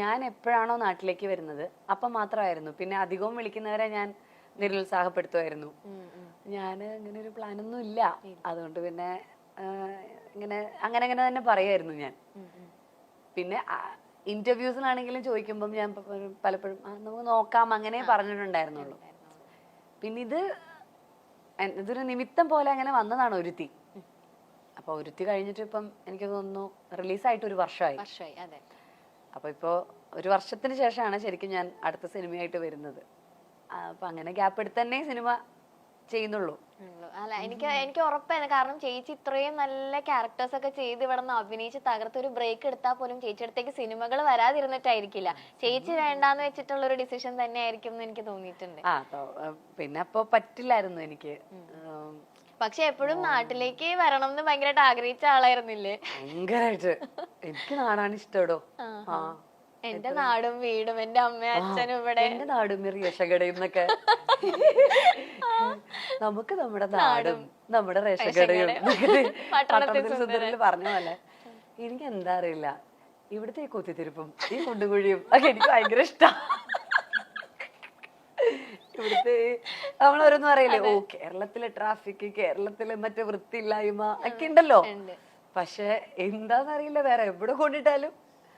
ഞാൻ എപ്പോഴാണോ നാട്ടിലേക്ക് വരുന്നത് അപ്പം മാത്രമായിരുന്നു. പിന്നെ അധികവും വിളിക്കുന്നവരെ ഞാൻ നിരുത്സാഹപ്പെടുത്തുമായിരുന്നു. ഞാൻ അങ്ങനെ ഒരു പ്ലാനൊന്നും ഇല്ല. അതുകൊണ്ട് പിന്നെ ഇങ്ങനെ അങ്ങനെ അങ്ങനെ തന്നെ പറയായിരുന്നു ഞാൻ. പിന്നെ ഇന്റർവ്യൂസിനാണെങ്കിലും ചോദിക്കുമ്പം ഞാൻ പലപ്പോഴും നമുക്ക് നോക്കാം അങ്ങനെ പറഞ്ഞിട്ടുണ്ടായിരുന്നുള്ളൂ. പിന്നെ ഇത് ഇതൊരു നിമിത്തം പോലെ അങ്ങനെ വന്നതാണ് ഒരുത്തി. അപ്പൊ ഒരുത്തി കഴിഞ്ഞിട്ട് ഇപ്പം എനിക്ക് തോന്നുന്നു റിലീസായിട്ട് ഒരു വർഷമായി. വർഷമായി അതെ. അപ്പൊ ഇപ്പോൾ ഒരു വർഷത്തിന് ശേഷമാണ് ശരിക്കും ഞാൻ അടുത്ത സിനിമയായിട്ട് വരുന്നത്. അപ്പം അങ്ങനെ ഗ്യാപ്പ് എടുത്ത് തന്നെ സിനിമ ചെയ്യുന്നുള്ളൂ. അല്ല എനിക്ക് എനിക്ക് ഉറപ്പാണ്. കാരണം ചേച്ചി ഇത്രയും നല്ല ക്യാരക്ടേഴ്സ് ഒക്കെ ചെയ്ത് ഇവിടെ നിന്ന് അഭിനയിച്ച് തകർത്ത് ഒരു ബ്രേക്ക് എടുത്താൽ പോലും ചേച്ചി അടുത്തേക്ക് സിനിമകൾ വരാതിരുന്നിട്ടായിരിക്കില്ല. ചേച്ചി വേണ്ടാന്ന് വെച്ചിട്ടുള്ള ഒരു ഡിസിഷൻ തന്നെ ആയിരിക്കും എന്ന് എനിക്ക് തോന്നിയിട്ടുണ്ട്. പിന്നെ അപ്പൊ പറ്റില്ലായിരുന്നു എനിക്ക്. പക്ഷെ എപ്പോഴും നാട്ടിലേക്ക് വരണം എന്ന് ഭയങ്കരമായിട്ട് ആഗ്രഹിച്ച ആളായിരുന്നില്ലേ? ഭയങ്കരായിട്ട്. എനിക്ക് നാടാണ് ഇഷ്ടടോ. ആ. എന്റെ നാടും വീടും എന്റെ അമ്മയും അച്ഛനും ഇവിടെ. എന്റെ നാടും റേഷകടയും എന്നൊക്കെ നമുക്ക് നമ്മുടെ നാടും നമ്മുടെ റേഷകടയും പട്ടണത്തിൽ സുന്ദരിൽ പറഞ്ഞ പോലെ. എനിക്ക് എന്താ അറിയില്ല. ഇവിടുത്തെ ഈ കുത്തിത്തിരിപ്പും ഈ കുണ്ടുകുഴിയും ഒക്കെ എനിക്ക് ഭയങ്കര ഇഷ്ടം. ഇവിടുത്തെ നമ്മൾ ഓരോന്ന് പറയില്ലേ ഓ കേരളത്തിലെ ട്രാഫിക് കേരളത്തിലെ മറ്റേ വൃത്തിയില്ലായ്മ ഒക്കെ ഉണ്ടല്ലോ. ഉണ്ട്. പക്ഷെ എന്താന്നറിയില്ല വേറെ എവിടെ കൊണ്ടിട്ടാലും.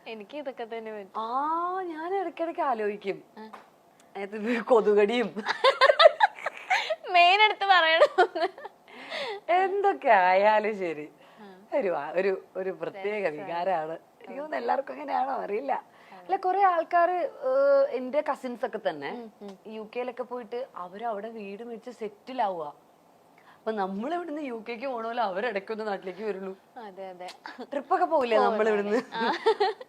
എനിക്ക് ഇതൊക്കെ തന്നെ ആ ഞാൻ ഇടയ്ക്കിടയ്ക്ക് ആലോചിക്കും. കൊതുകടിയും. മെയിൻ എടുത്ത് പറയണം എന്തൊക്കെ ആയാലും ശരി. ഒരു ഒരു ഒരു പ്രത്യേക വികാരമാണ്. എനിക്ക് തോന്നുന്നു എല്ലാവർക്കും എങ്ങനെയാണോ അറിയില്ല. അല്ല കുറെ ആൾക്കാർ എന്റെ കസിൻസ് ഒക്കെ തന്നെ യു കെയിലൊക്കെ പോയിട്ട് അവരവിടെ വീട് മേടിച്ച് സെറ്റിൽ ആവുക അപ്പൊ നമ്മൾ ഇവിടുന്ന് യു കെക്ക് പോകണമല്ലോ അവരിടയ്ക്കൊന്ന് നാട്ടിലേക്ക് വരുള്ളൂ. അതെ അതെ. ട്രിപ്പൊക്കെ പോകില്ലേ നമ്മൾ ഇവിടുന്ന്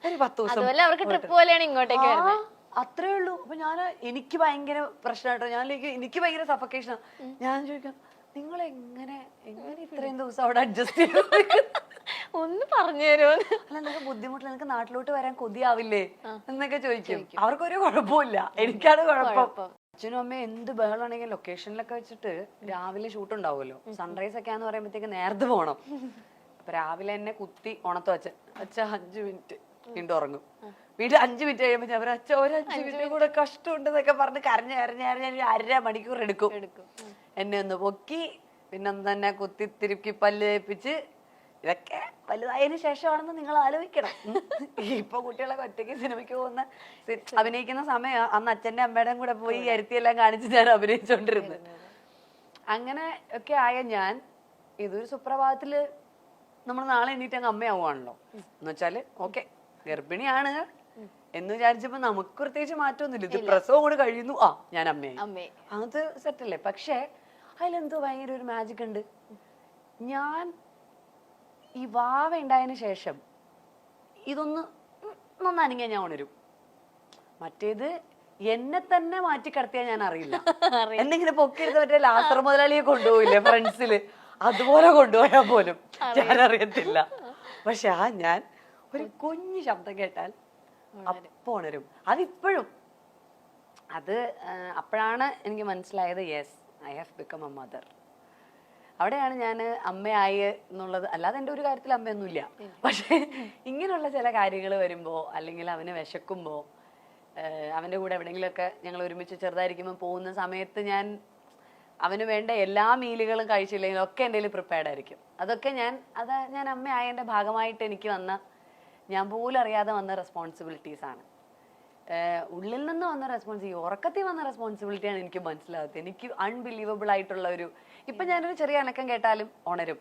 ഒരു പത്ത് ദിവസം അതുപോലെ അവർക്ക് ട്രിപ്പ് പോലെയാണ് ഇങ്ങോട്ടേക്ക് വരുന്നത് അത്രേ ഉള്ളൂ അപ്പൊ ഞാൻ എനിക്ക് ഭയങ്കര പ്രശ്നമായിട്ടോ ഞാൻ എനിക്ക് ഭയങ്കര സഫക്കേഷൻ ഞാൻ ചോദിക്കാം നിങ്ങൾ എങ്ങനെ എങ്ങനെ ഇത്രയും ദിവസം അവിടെ അഡ്ജസ്റ്റ് ചെയ്തു ഒന്ന് പറഞ്ഞു തരുമോ? അല്ല നിങ്ങൾക്ക് ബുദ്ധിമുട്ടില്ല നിങ്ങൾക്ക് നാട്ടിലോട്ട് വരാൻ കൊതിയാവില്ലേ? എന്നൊക്കെ ചോദിക്കും. അവർക്കൊരു കുഴപ്പമില്ല എനിക്കാണ് കുഴപ്പം. അച്ഛനും അമ്മയും എന്ത് ബഹളാണെങ്കിലും ലൊക്കേഷനിലൊക്കെ വെച്ചിട്ട് രാവിലെ ഷൂട്ട് ഉണ്ടാവുമല്ലോ സൺറൈസ് ഒക്കെ ആന്ന് പറയുമ്പോഴത്തേക്ക് നേരത്തെ പോകണം അപ്പൊ രാവിലെ എന്നെ കുത്തി ഉണത്തു അച്ഛൻ. അച്ഛ അഞ്ചു മിനിറ്റ്. വീണ്ടും ഉറങ്ങും. വീണ്ടും അഞ്ചു മിനിറ്റ് കഴിയുമ്പോൾ ഞാൻ പറയും അച്ഛ ഒരു അഞ്ചു മിനിറ്റ് കൂടെ കഷ്ടമുണ്ടെന്നൊക്കെ പറഞ്ഞ് കരഞ്ഞ് കരഞ്ഞ് കരഞ്ഞ് ഒരു അര മണിക്കൂർ എടുക്കും. എന്നെ ഒന്ന് പൊക്കി പിന്നെ ഒന്ന് തന്നെ കുത്തി തിരുക്കി പല്ല് തേപ്പിച്ച് ഇതൊക്കെ വലുതായതിനു ശേഷമാണെന്ന് നിങ്ങൾ ആലോചിക്കണം. ഇപ്പൊ കുട്ടികളൊക്കെ ഒറ്റയ്ക്ക് സിനിമയ്ക്ക് പോകുന്ന അഭിനയിക്കുന്ന സമയം അന്ന് അച്ഛന്റെ അമ്മയുടെയും കൂടെ പോയി അരുത്തിയെല്ലാം കാണിച്ച് ഞാൻ അഭിനയിച്ചോണ്ടിരുന്നു അങ്ങനെ ഒക്കെ ആയ ഞാൻ ഇതൊരു സുപ്രഭാതത്തിൽ നമ്മൾ നാളെ എണ്ണീറ്റ് അങ്ങ് അമ്മയാവുകയാണല്ലോ എന്ന് വെച്ചാൽ ഓക്കെ. ഗർഭിണിയാണ് എന്ന് വിചാരിച്ചപ്പോ നമുക്ക് പ്രത്യേകിച്ച് മാറ്റമൊന്നുമില്ല ഇത് പ്രസവം കൂടെ കഴിയുന്നു. ആ ഞാൻ അമ്മയായി. അമ്മേ സെറ്റ് അല്ലേ? പക്ഷേ അതിലെന്തോ ഭയങ്കര ഒരു മാജിക് ഉണ്ട്. ഞാൻ ഈ വാവ ഉണ്ടായതിനു ശേഷം ഇതൊന്ന് നന്നാണെങ്കിൽ ഞാൻ ഉണരും. മറ്റേത് എന്നെ തന്നെ മാറ്റി കടത്തിയാൽ ഞാൻ അറിയില്ല. എന്നിങ്ങനെ പൊക്കിയെടുത്ത് മറ്റേ ലാസർ മുതലാളിയെ കൊണ്ടുപോയില്ലേ ഫ്രണ്ട്സിൽ അതുപോലെ കൊണ്ടുപോയാൽ പോലും ഞാൻ അറിയത്തില്ല. പക്ഷെ ആ ഞാൻ ഒരു കുഞ്ഞു ശബ്ദം കേട്ടാൽ അപ്പോണരും അതിപ്പോഴും. അത് അപ്പോഴാണ് എനിക്ക് മനസ്സിലായത് yes I have become a mother. അവിടെയാണ് ഞാൻ അമ്മയായി എന്നുള്ളത്. അല്ലാതെ എന്റെ ഒരു കാര്യത്തിൽ അമ്മയൊന്നുമില്ല. പക്ഷേ ഇങ്ങനെയുള്ള ചില കാര്യങ്ങൾ വരുമ്പോൾ അല്ലെങ്കിൽ അവന് വിശക്കുമ്പോൾ അവന്റെ കൂടെ എവിടെയെങ്കിലുമൊക്കെ ഞങ്ങൾ ഒരുമിച്ച് ചെറുതായിരിക്കുമ്പോൾ പോകുന്ന സമയത്ത് ഞാൻ അവന് വേണ്ട എല്ലാ മീലുകളും കഴിച്ചില്ലെങ്കിലും ഒക്കെ എന്റെ പ്രിപ്പയർഡ് ആയിരിക്കും. അതൊക്കെ ഞാൻ അത് ഞാൻ അമ്മയായതിന്റെ ഭാഗമായിട്ട് എനിക്ക് വന്ന ഞാൻ പോലും അറിയാതെ വന്ന റെസ്പോൺസിബിലിറ്റീസ് ആണ്. ഉള്ളിൽ നിന്ന് വന്ന റെസ്പോൺസ് ഈ ഉറക്കത്തിൽ വന്ന റെസ്പോൺസിബിലിറ്റിയാണ് എനിക്ക് മനസ്സിലാകുന്നത് എനിക്ക് അൺബിലീവബിൾ ആയിട്ടുള്ള ഒരു ഇപ്പൊ ഞാനൊരു ചെറിയ അനക്കം കേട്ടാലും ഉണരും.